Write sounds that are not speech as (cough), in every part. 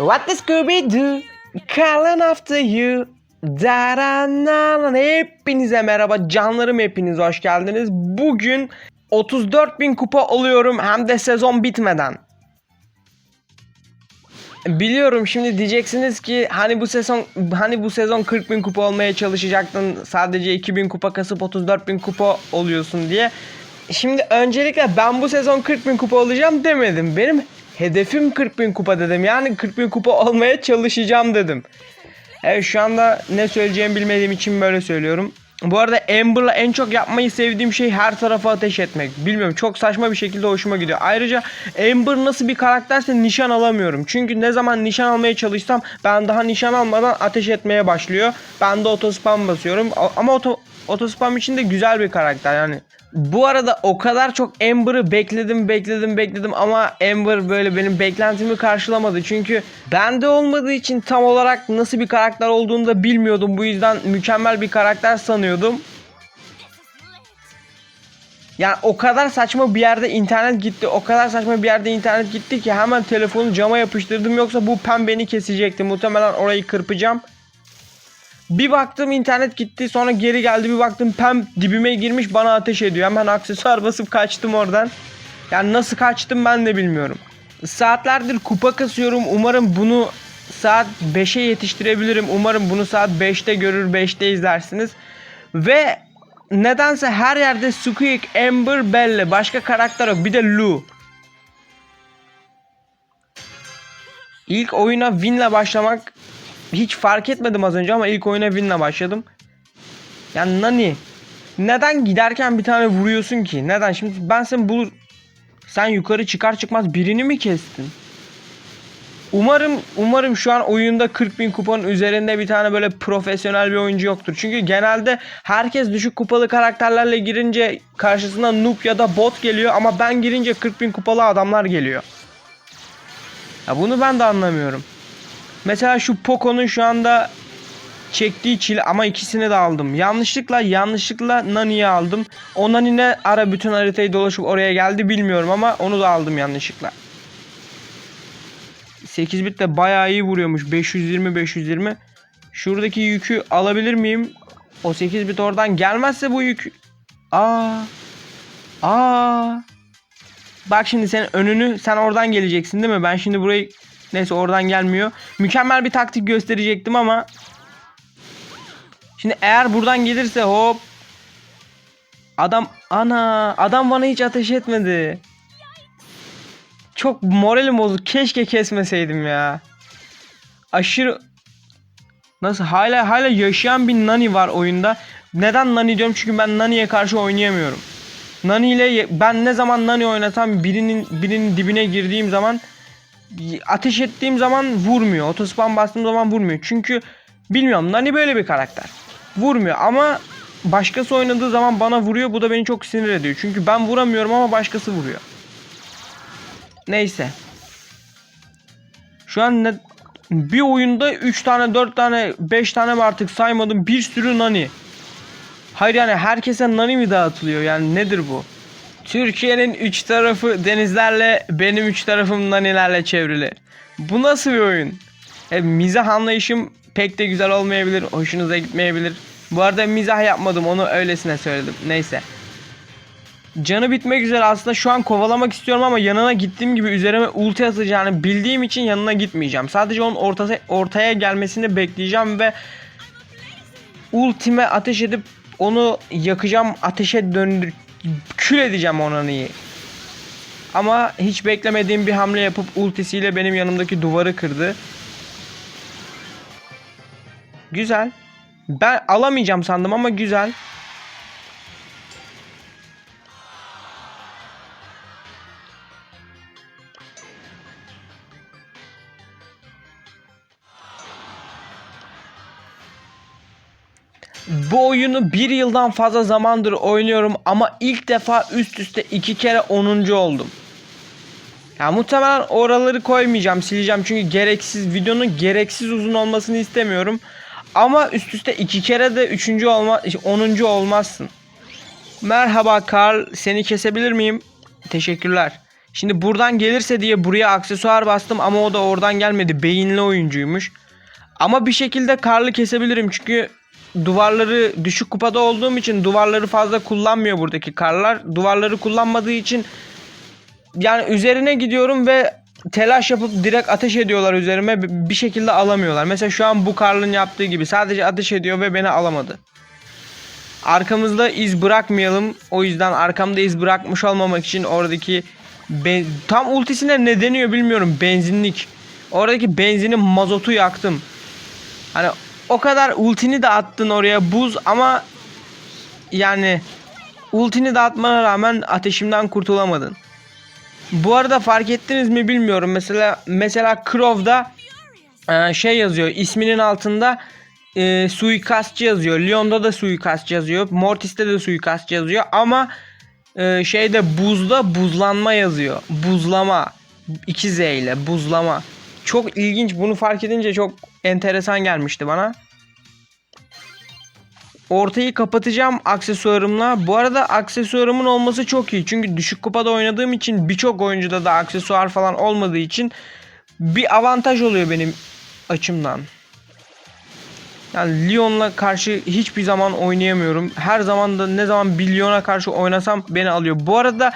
What does Scooby do? Calling after you. Daranan. Hepinize merhaba canlarım hepiniz hoş geldiniz. Bugün 34.000 kupa oluyorum hem de sezon bitmeden. Biliyorum şimdi diyeceksiniz ki hani bu sezon hani bu sezon 40.000 kupa olmaya çalışacaktın sadece 2000 kupa kasıp 34.000 kupa oluyorsun diye. Şimdi öncelikle ben bu sezon 40.000 kupa olacağım demedim. Benim hedefim 40.000 kupa dedim. Yani 40.000 kupa olmaya çalışacağım dedim. Evet şu anda ne söyleyeceğimi bilmediğim için böyle söylüyorum. Bu arada Amber'la en çok yapmayı sevdiğim şey her tarafa ateş etmek. Bilmiyorum çok saçma bir şekilde hoşuma gidiyor. Ayrıca Amber nasıl bir karakterse nişan alamıyorum. Çünkü ne zaman nişan almaya çalışsam ben daha nişan almadan ateş etmeye başlıyor. Ben de otospam basıyorum. Ama oto, otospam için de güzel bir karakter yani. Bu arada o kadar çok Amber'ı bekledim bekledim bekledim ama Amber böyle benim beklentimi karşılamadı. Çünkü bende olmadığı için tam olarak nasıl bir karakter olduğunu da bilmiyordum. Bu yüzden mükemmel bir karakter sanıyordum. Yani o kadar saçma bir yerde internet gitti. O kadar saçma bir yerde internet gitti ki hemen telefonu cama yapıştırdım. Yoksa bu pen beni kesecekti. Muhtemelen orayı kırpacağım. Bir baktım internet gitti sonra geri geldi bir baktım pem dibime girmiş bana ateş ediyor. Hemen aksesuar basıp kaçtım oradan. Yani nasıl kaçtım ben de bilmiyorum. Saatlerdir kupa kasıyorum. Umarım bunu saat 5'e yetiştirebilirim. Umarım bunu saat 5'te görür 5'te izlersiniz. Ve nedense her yerde Squeak, Amber, Belle başka karakter yok. Bir de Lou. İlk oyuna win'le başlamak hiç fark etmedim az önce ama ilk oyuna win'le başladım. Yani Nani neden giderken bir tane vuruyorsun ki? Neden? Şimdi ben seni bulur sen yukarı çıkar çıkmaz birini mi kestin? Umarım umarım şu an oyunda 40 bin kupanın üzerinde bir tane böyle profesyonel bir oyuncu yoktur. Çünkü genelde herkes düşük kupalı karakterlerle girince karşısına noob ya da bot geliyor ama ben girince 40 bin kupalı adamlar geliyor. Ya bunu ben de anlamıyorum. Mesela şu Poco'nun şu anda çektiği çile ama ikisini de aldım. Yanlışlıkla yanlışlıkla Nani'yi aldım. O Nani ne ara bütün haritayı dolaşıp oraya geldi bilmiyorum ama onu da aldım yanlışlıkla. 8 bit de bayağı iyi vuruyormuş. 520 520. Şuradaki yükü alabilir miyim? O 8 bit oradan gelmezse bu yük Aa. Aa. Bak şimdi sen önünü sen oradan geleceksin değil mi? Ben şimdi burayı neyse oradan gelmiyor. Mükemmel bir taktik gösterecektim ama Şimdi eğer buradan gelirse hop Adam ana adam bana hiç ateş etmedi. Çok moralim bozuk. Keşke kesmeseydim ya. Aşırı Nasıl hala hala yaşayan bir Nani var oyunda. Neden Nani diyorum? Çünkü ben Nani'ye karşı oynayamıyorum. Nani ile ben ne zaman Nani oynatam birinin birinin dibine girdiğim zaman ateş ettiğim zaman vurmuyor. Otospam bastığım zaman vurmuyor. Çünkü bilmiyorum Nani böyle bir karakter. Vurmuyor ama başkası oynadığı zaman bana vuruyor. Bu da beni çok sinir ediyor. Çünkü ben vuramıyorum ama başkası vuruyor. Neyse. Şu an ne, bir oyunda 3 tane 4 tane 5 tane mi artık saymadım bir sürü nani. Hayır yani herkese nani mi dağıtılıyor yani nedir bu? Türkiye'nin 3 tarafı denizlerle benim 3 tarafım nanilerle çevrili. Bu nasıl bir oyun? E, mizah anlayışım pek de güzel olmayabilir. Hoşunuza gitmeyebilir. Bu arada mizah yapmadım onu öylesine söyledim. Neyse. Canı bitmek üzere aslında şu an kovalamak istiyorum ama yanına gittiğim gibi üzerime ulti atacağını bildiğim için yanına gitmeyeceğim. Sadece onun ortası, ortaya gelmesini bekleyeceğim ve ultime ateş edip onu yakacağım ateşe döndür kül edeceğim iyi. Ama hiç beklemediğim bir hamle yapıp ultisiyle benim yanımdaki duvarı kırdı. Güzel. Ben alamayacağım sandım ama güzel. Oyunu bir yıldan fazla zamandır oynuyorum ama ilk defa üst üste iki kere 10. oldum. Ya muhtemelen oraları koymayacağım, sileceğim çünkü gereksiz videonun gereksiz uzun olmasını istemiyorum. Ama üst üste iki kere de üçüncü olma, 10. olmazsın. Merhaba Karl, seni kesebilir miyim? Teşekkürler. Şimdi buradan gelirse diye buraya aksesuar bastım ama o da oradan gelmedi. Beyinli oyuncuymuş. Ama bir şekilde karlı kesebilirim çünkü duvarları düşük kupada olduğum için duvarları fazla kullanmıyor buradaki karlar. Duvarları kullanmadığı için yani üzerine gidiyorum ve telaş yapıp direkt ateş ediyorlar üzerime bir şekilde alamıyorlar. Mesela şu an bu Karl'ın yaptığı gibi sadece ateş ediyor ve beni alamadı. Arkamızda iz bırakmayalım. O yüzden arkamda iz bırakmış olmamak için oradaki tam ultisine ne deniyor bilmiyorum. Benzinlik. Oradaki benzinin mazotu yaktım. Hani o kadar ultini de attın oraya buz ama yani ultini de atmana rağmen ateşimden kurtulamadın. Bu arada fark ettiniz mi bilmiyorum. Mesela mesela Crow'da e, şey yazıyor. isminin altında e, suikastçı yazıyor. Lyon'da da suikastçı yazıyor. Mortis'te de suikastçı yazıyor ama e, şeyde buzda buzlanma yazıyor. Buzlama. 2 Z ile buzlama. Çok ilginç. Bunu fark edince çok enteresan gelmişti bana. Ortayı kapatacağım aksesuarımla. Bu arada aksesuarımın olması çok iyi. Çünkü düşük kupada oynadığım için birçok oyuncuda da aksesuar falan olmadığı için bir avantaj oluyor benim açımdan. Yani Lyon'la karşı hiçbir zaman oynayamıyorum. Her zaman da ne zaman bir Lyon'a karşı oynasam beni alıyor. Bu arada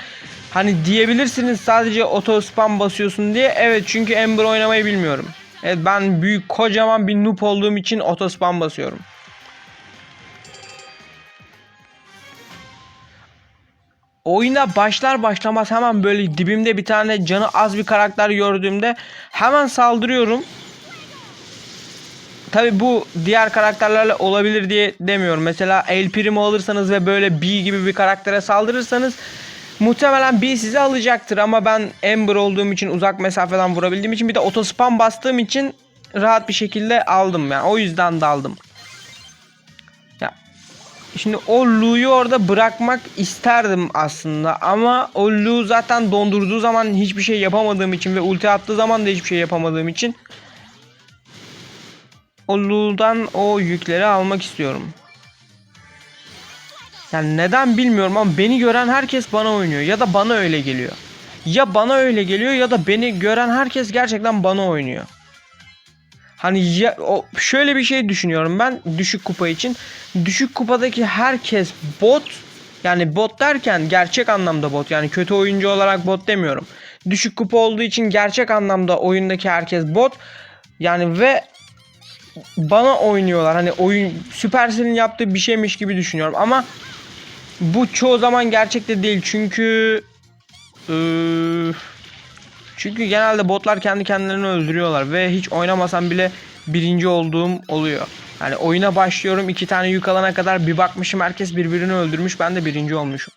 hani diyebilirsiniz sadece auto spam basıyorsun diye. Evet çünkü Ember oynamayı bilmiyorum. Evet ben büyük kocaman bir noob olduğum için auto spam basıyorum. oyuna başlar başlamaz hemen böyle dibimde bir tane canı az bir karakter gördüğümde hemen saldırıyorum. Tabi bu diğer karakterlerle olabilir diye demiyorum. Mesela El Primo alırsanız ve böyle B gibi bir karaktere saldırırsanız muhtemelen B sizi alacaktır ama ben Ember olduğum için uzak mesafeden vurabildiğim için bir de otospam bastığım için rahat bir şekilde aldım yani o yüzden de aldım. Ya Şimdi o Lu'yu orada bırakmak isterdim aslında ama o Lu zaten dondurduğu zaman hiçbir şey yapamadığım için ve ulti attığı zaman da hiçbir şey yapamadığım için o Lu'dan o yükleri almak istiyorum. Yani neden bilmiyorum ama beni gören herkes bana oynuyor ya da bana öyle geliyor. Ya bana öyle geliyor ya da beni gören herkes gerçekten bana oynuyor. Hani ya, o şöyle bir şey düşünüyorum ben düşük kupa için. Düşük kupadaki herkes bot yani bot derken gerçek anlamda bot yani kötü oyuncu olarak bot demiyorum. Düşük kupa olduğu için gerçek anlamda oyundaki herkes bot. Yani ve bana oynuyorlar. Hani oyun Supercell'in yaptığı bir şeymiş gibi düşünüyorum ama bu çoğu zaman gerçekte değil çünkü ıı, çünkü genelde botlar kendi kendilerini öldürüyorlar ve hiç oynamasam bile birinci olduğum oluyor. Yani oyuna başlıyorum iki tane yük alana kadar bir bakmışım herkes birbirini öldürmüş ben de birinci olmuşum.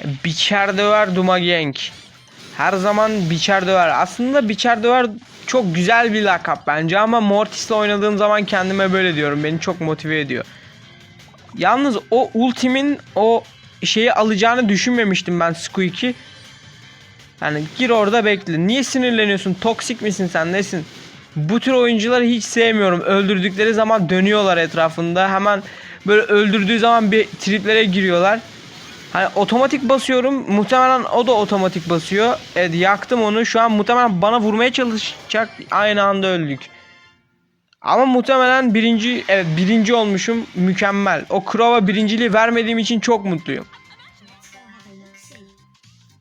E, Biçer döver Duma Gang. Her zaman biçer döver. Aslında biçer döver çok güzel bir lakap bence ama Mortis'le oynadığım zaman kendime böyle diyorum. Beni çok motive ediyor. Yalnız o ultimin o şeyi alacağını düşünmemiştim ben Squeak'i. Yani gir orada bekle. Niye sinirleniyorsun? Toksik misin sen? Nesin? Bu tür oyuncuları hiç sevmiyorum. Öldürdükleri zaman dönüyorlar etrafında. Hemen böyle öldürdüğü zaman bir triplere giriyorlar. Hani otomatik basıyorum. Muhtemelen o da otomatik basıyor. Evet yaktım onu. Şu an muhtemelen bana vurmaya çalışacak. Aynı anda öldük. Ama muhtemelen birinci evet birinci olmuşum. Mükemmel. O Crow'a birinciliği vermediğim için çok mutluyum.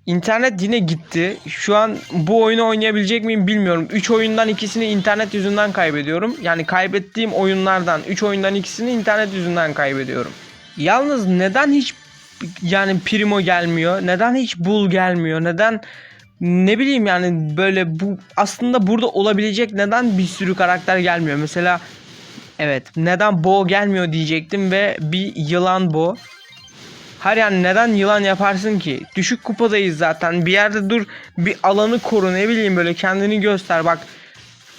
İnternet yine gitti. Şu an bu oyunu oynayabilecek miyim bilmiyorum. 3 oyundan ikisini internet yüzünden kaybediyorum. Yani kaybettiğim oyunlardan 3 oyundan ikisini internet yüzünden kaybediyorum. Yalnız neden hiç yani Primo gelmiyor? Neden hiç Bull gelmiyor? Neden ne bileyim yani böyle bu aslında burada olabilecek neden bir sürü karakter gelmiyor? Mesela evet neden Bo gelmiyor diyecektim ve bir yılan Bo. Hayır yani neden yılan yaparsın ki? Düşük kupadayız zaten. Bir yerde dur bir alanı koru ne bileyim böyle kendini göster bak.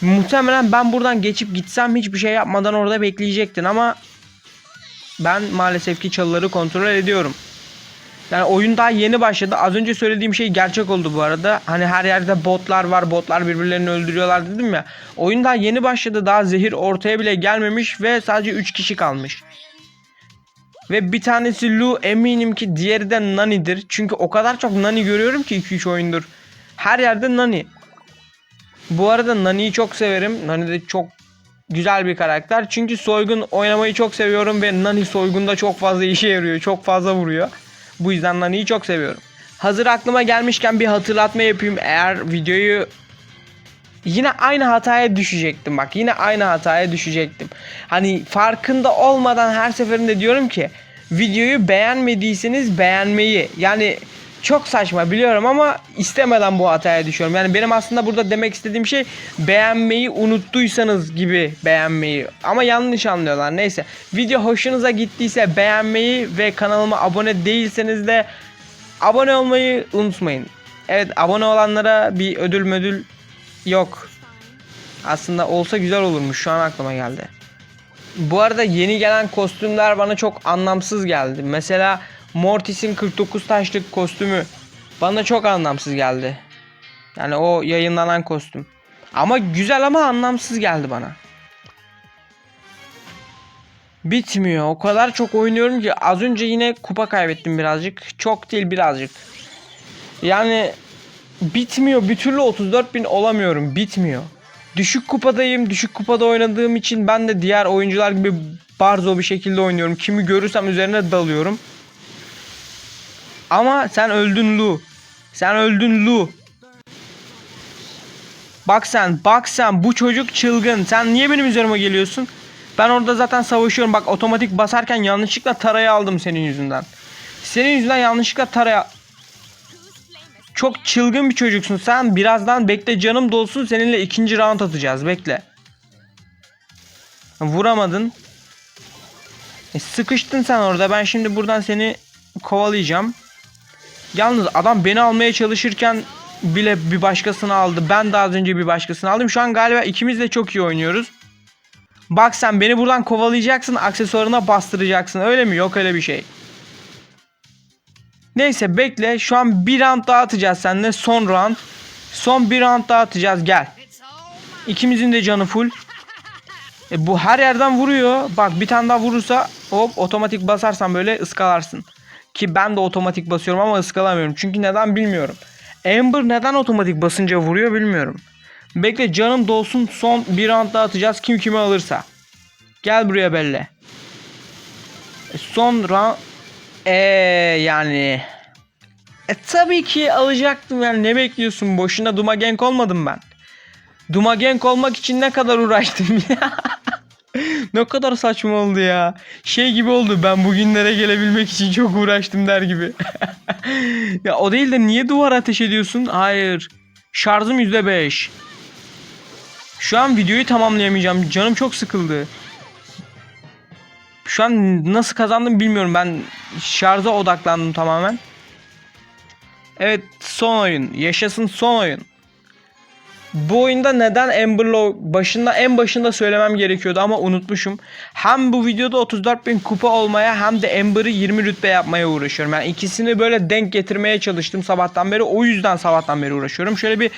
Muhtemelen ben buradan geçip gitsem hiçbir şey yapmadan orada bekleyecektin ama ben maalesef ki çalıları kontrol ediyorum. Yani oyun daha yeni başladı. Az önce söylediğim şey gerçek oldu bu arada. Hani her yerde botlar var. Botlar birbirlerini öldürüyorlar dedim ya. Oyun daha yeni başladı. Daha zehir ortaya bile gelmemiş ve sadece 3 kişi kalmış. Ve bir tanesi Lu eminim ki diğeri de Nani'dir. Çünkü o kadar çok Nani görüyorum ki 2-3 oyundur. Her yerde Nani. Bu arada Nani'yi çok severim. Nani de çok güzel bir karakter. Çünkü soygun oynamayı çok seviyorum ve Nani soygunda çok fazla işe yarıyor. Çok fazla vuruyor. Bu yüzden Nani'yi çok seviyorum. Hazır aklıma gelmişken bir hatırlatma yapayım. Eğer videoyu yine aynı hataya düşecektim bak. Yine aynı hataya düşecektim. Hani farkında olmadan her seferinde diyorum ki videoyu beğenmediyseniz beğenmeyi yani çok saçma biliyorum ama istemeden bu hataya düşüyorum. Yani benim aslında burada demek istediğim şey beğenmeyi unuttuysanız gibi beğenmeyi. Ama yanlış anlıyorlar. Neyse. Video hoşunuza gittiyse beğenmeyi ve kanalıma abone değilseniz de abone olmayı unutmayın. Evet abone olanlara bir ödül mödül yok. Aslında olsa güzel olurmuş. Şu an aklıma geldi. Bu arada yeni gelen kostümler bana çok anlamsız geldi. Mesela Mortis'in 49 taşlık kostümü bana çok anlamsız geldi. Yani o yayınlanan kostüm. Ama güzel ama anlamsız geldi bana. Bitmiyor. O kadar çok oynuyorum ki az önce yine kupa kaybettim birazcık. Çok değil birazcık. Yani bitmiyor. Bir türlü 34 bin olamıyorum. Bitmiyor. Düşük kupadayım. Düşük kupada oynadığım için ben de diğer oyuncular gibi barzo bir şekilde oynuyorum. Kimi görürsem üzerine dalıyorum. Ama sen öldün Lu. Sen öldün Lu. Bak sen, bak sen bu çocuk çılgın. Sen niye benim üzerime geliyorsun? Ben orada zaten savaşıyorum. Bak otomatik basarken yanlışlıkla tarayı aldım senin yüzünden. Senin yüzünden yanlışlıkla taraya... Çok çılgın bir çocuksun sen. Birazdan bekle canım dolsun seninle ikinci round atacağız. Bekle. Vuramadın. E, sıkıştın sen orada. Ben şimdi buradan seni kovalayacağım. Yalnız adam beni almaya çalışırken bile bir başkasını aldı. Ben de az önce bir başkasını aldım. Şu an galiba ikimiz de çok iyi oynuyoruz. Bak sen beni buradan kovalayacaksın. Aksesuarına bastıracaksın. Öyle mi? Yok öyle bir şey. Neyse bekle. Şu an bir round daha atacağız seninle. Son round. Son bir round daha atacağız. Gel. İkimizin de canı full. E, bu her yerden vuruyor. Bak bir tane daha vurursa hop otomatik basarsan böyle ıskalarsın. Ki ben de otomatik basıyorum ama ıskalamıyorum. Çünkü neden bilmiyorum. Amber neden otomatik basınca vuruyor bilmiyorum. Bekle canım dolsun son bir round daha atacağız kim kimi alırsa. Gel buraya Belle. E, son round ee, yani e tabii ki alacaktım yani ne bekliyorsun boşuna Duma Genk olmadım ben. Duma Genk olmak için ne kadar uğraştım ya. (laughs) ne kadar saçma oldu ya. Şey gibi oldu ben bugünlere gelebilmek için çok uğraştım der gibi. (laughs) ya o değil de niye duvar ateş ediyorsun? Hayır. Şarjım %5. Şu an videoyu tamamlayamayacağım. Canım çok sıkıldı. Şu an nasıl kazandım bilmiyorum. Ben şarja odaklandım tamamen. Evet son oyun. Yaşasın son oyun. Bu oyunda neden Amber'la başında en başında söylemem gerekiyordu ama unutmuşum. Hem bu videoda 34.000 kupa olmaya hem de Amber'ı 20 rütbe yapmaya uğraşıyorum. Yani ikisini böyle denk getirmeye çalıştım sabahtan beri. O yüzden sabahtan beri uğraşıyorum. Şöyle bir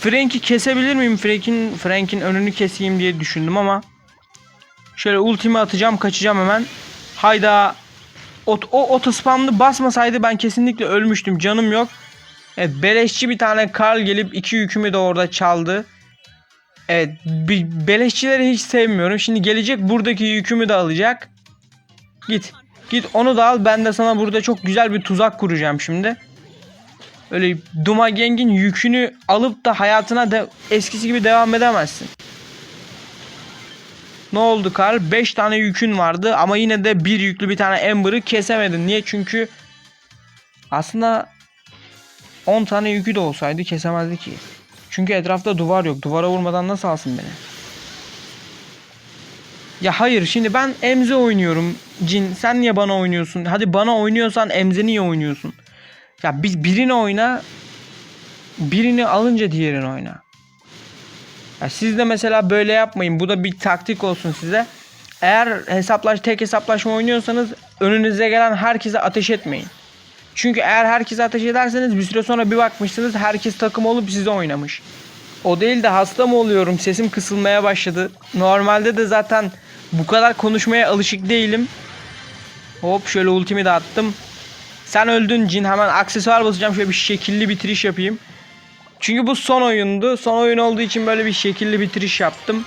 Frank'i kesebilir miyim? Frank'in Frank'in önünü keseyim diye düşündüm ama şöyle ultimi atacağım, kaçacağım hemen. Hayda. O, o oto spamlı basmasaydı ben kesinlikle ölmüştüm. Canım yok. Evet beleşçi bir tane Karl gelip iki yükümü de orada çaldı. Evet beleşçileri hiç sevmiyorum. Şimdi gelecek buradaki yükümü de alacak. Git. Git onu da al. Ben de sana burada çok güzel bir tuzak kuracağım şimdi. Öyle Duma Geng'in yükünü alıp da hayatına da eskisi gibi devam edemezsin. Ne oldu Karl? 5 tane yükün vardı ama yine de bir yüklü bir tane Amber'ı kesemedin. Niye? Çünkü aslında 10 tane yükü de olsaydı kesemezdi ki. Çünkü etrafta duvar yok. Duvara vurmadan nasıl alsın beni? Ya hayır şimdi ben Emze oynuyorum. Cin sen niye bana oynuyorsun? Hadi bana oynuyorsan Emze niye oynuyorsun? Ya biz birini oyna. Birini alınca diğerini oyna. Ya siz de mesela böyle yapmayın. Bu da bir taktik olsun size. Eğer hesaplaş tek hesaplaşma oynuyorsanız önünüze gelen herkese ateş etmeyin. Çünkü eğer herkese ateş ederseniz bir süre sonra bir bakmışsınız herkes takım olup size oynamış. O değil de hasta mı oluyorum sesim kısılmaya başladı. Normalde de zaten bu kadar konuşmaya alışık değilim. Hop şöyle ultimi de attım. Sen öldün Cin. Hemen aksesuar basacağım. Şöyle bir şekilli bitiriş yapayım. Çünkü bu son oyundu. Son oyun olduğu için böyle bir şekilli bitiriş yaptım.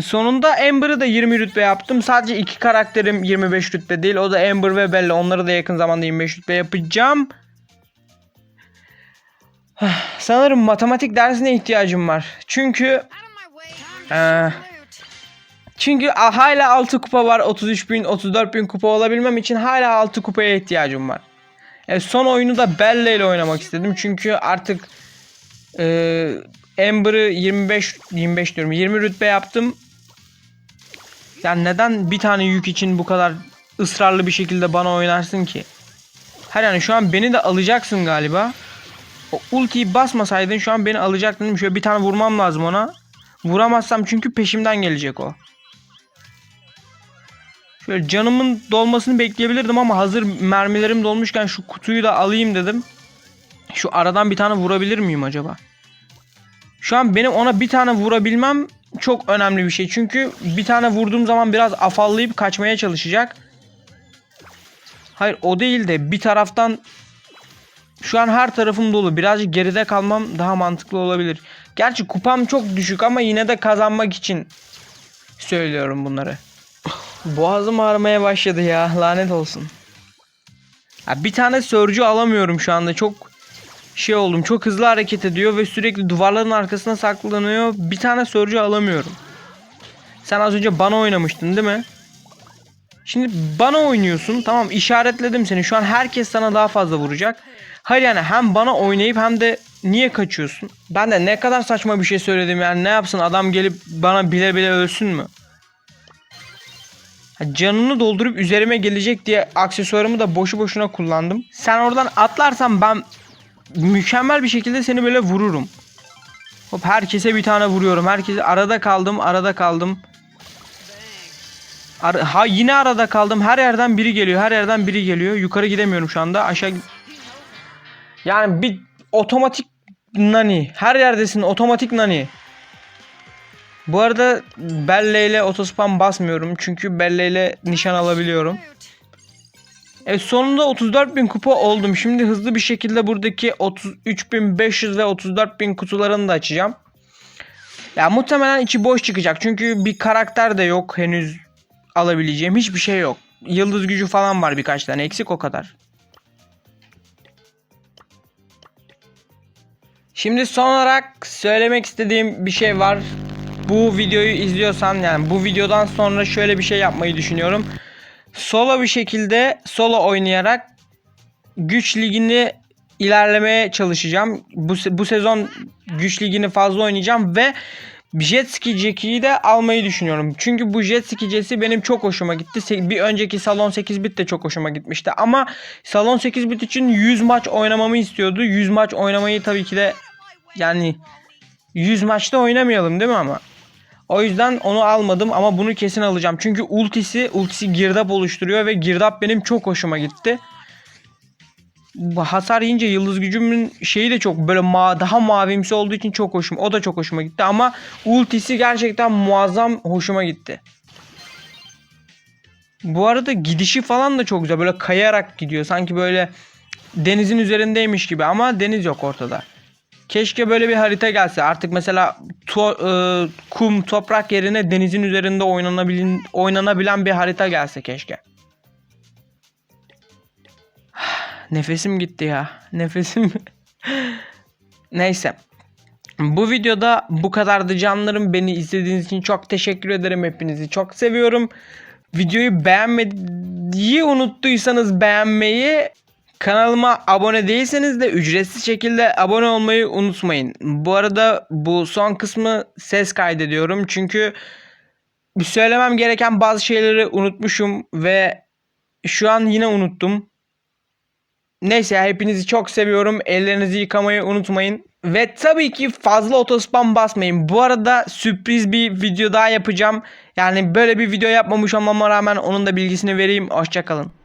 Sonunda Amber'ı da 20 rütbe yaptım. Sadece iki karakterim 25 rütbe değil. O da Amber ve Bella. Onları da yakın zamanda 25 rütbe yapacağım. Sanırım matematik dersine ihtiyacım var. Çünkü Ee, çünkü a- hala 6 kupa var. 33 bin, 34 bin kupa olabilmem için hala 6 kupaya ihtiyacım var. E, son oyunu da Bella ile oynamak istedim. Çünkü artık e, Amber'ı 25 25 diyorum 20 rütbe yaptım. Yani neden bir tane yük için bu kadar ısrarlı bir şekilde bana oynarsın ki? Her yani şu an beni de alacaksın galiba. O ultiyi basmasaydın şu an beni alacaktın. Şöyle bir tane vurmam lazım ona. Vuramazsam çünkü peşimden gelecek o. Şöyle canımın dolmasını bekleyebilirdim ama hazır mermilerim dolmuşken şu kutuyu da alayım dedim. Şu aradan bir tane vurabilir miyim acaba? Şu an benim ona bir tane vurabilmem çok önemli bir şey. Çünkü bir tane vurduğum zaman biraz afallayıp kaçmaya çalışacak. Hayır o değil de bir taraftan şu an her tarafım dolu. Birazcık geride kalmam daha mantıklı olabilir. Gerçi kupam çok düşük ama yine de kazanmak için söylüyorum bunları. Boğazım ağrımaya başladı ya. Lanet olsun. Ya bir tane sörcü alamıyorum şu anda. Çok şey oldum. Çok hızlı hareket ediyor ve sürekli duvarların arkasına saklanıyor. Bir tane sörcü alamıyorum. Sen az önce bana oynamıştın değil mi? Şimdi bana oynuyorsun. Tamam işaretledim seni. Şu an herkes sana daha fazla vuracak. Hayır yani hem bana oynayıp hem de niye kaçıyorsun? Ben de ne kadar saçma bir şey söyledim yani ne yapsın adam gelip bana bile bile ölsün mü? Canını doldurup üzerime gelecek diye aksesuarımı da boşu boşuna kullandım. Sen oradan atlarsan ben mükemmel bir şekilde seni böyle vururum. Hop herkese bir tane vuruyorum. Herkese arada kaldım, arada kaldım. Ar- ha yine arada kaldım. Her yerden biri geliyor. Her yerden biri geliyor. Yukarı gidemiyorum şu anda. Aşağı yani bir otomatik nani. Her yerdesin otomatik nani. Bu arada Bella ile otospam basmıyorum. Çünkü Bella ile nişan alabiliyorum. Evet sonunda 34.000 kupa oldum. Şimdi hızlı bir şekilde buradaki 33.500 ve 34.000 kutularını da açacağım. Ya muhtemelen içi boş çıkacak. Çünkü bir karakter de yok henüz alabileceğim. Hiçbir şey yok. Yıldız gücü falan var birkaç tane. Eksik o kadar. Şimdi son olarak söylemek istediğim bir şey var. Bu videoyu izliyorsan yani bu videodan sonra şöyle bir şey yapmayı düşünüyorum. Solo bir şekilde solo oynayarak güç ligini ilerlemeye çalışacağım. Bu, bu sezon güç ligini fazla oynayacağım ve Jet Ski Jackie'yi de almayı düşünüyorum. Çünkü bu Jet Ski Jack'i benim çok hoşuma gitti. Bir önceki Salon 8 bit de çok hoşuma gitmişti. Ama Salon 8 bit için 100 maç oynamamı istiyordu. 100 maç oynamayı tabii ki de yani 100 maçta oynamayalım değil mi ama? O yüzden onu almadım ama bunu kesin alacağım. Çünkü ultisi, ultisi girdap oluşturuyor ve girdap benim çok hoşuma gitti. Hasar yiyince yıldız gücümün şeyi de çok böyle ma daha mavimsi olduğu için çok hoşum. O da çok hoşuma gitti ama ultisi gerçekten muazzam hoşuma gitti. Bu arada gidişi falan da çok güzel. Böyle kayarak gidiyor. Sanki böyle denizin üzerindeymiş gibi ama deniz yok ortada. Keşke böyle bir harita gelse. Artık mesela to- e, kum, toprak yerine denizin üzerinde oynanabilen, oynanabilen bir harita gelse keşke. (sighs) Nefesim gitti ya. Nefesim. (laughs) Neyse. Bu videoda bu kadardı canlarım. Beni izlediğiniz için çok teşekkür ederim. Hepinizi çok seviyorum. Videoyu beğenmeyi unuttuysanız beğenmeyi, kanalıma abone değilseniz de ücretsiz şekilde abone olmayı unutmayın. Bu arada bu son kısmı ses kaydediyorum. Çünkü söylemem gereken bazı şeyleri unutmuşum ve şu an yine unuttum. Neyse hepinizi çok seviyorum. Ellerinizi yıkamayı unutmayın. Ve tabii ki fazla otospam basmayın. Bu arada sürpriz bir video daha yapacağım. Yani böyle bir video yapmamış olmama rağmen onun da bilgisini vereyim. Hoşçakalın.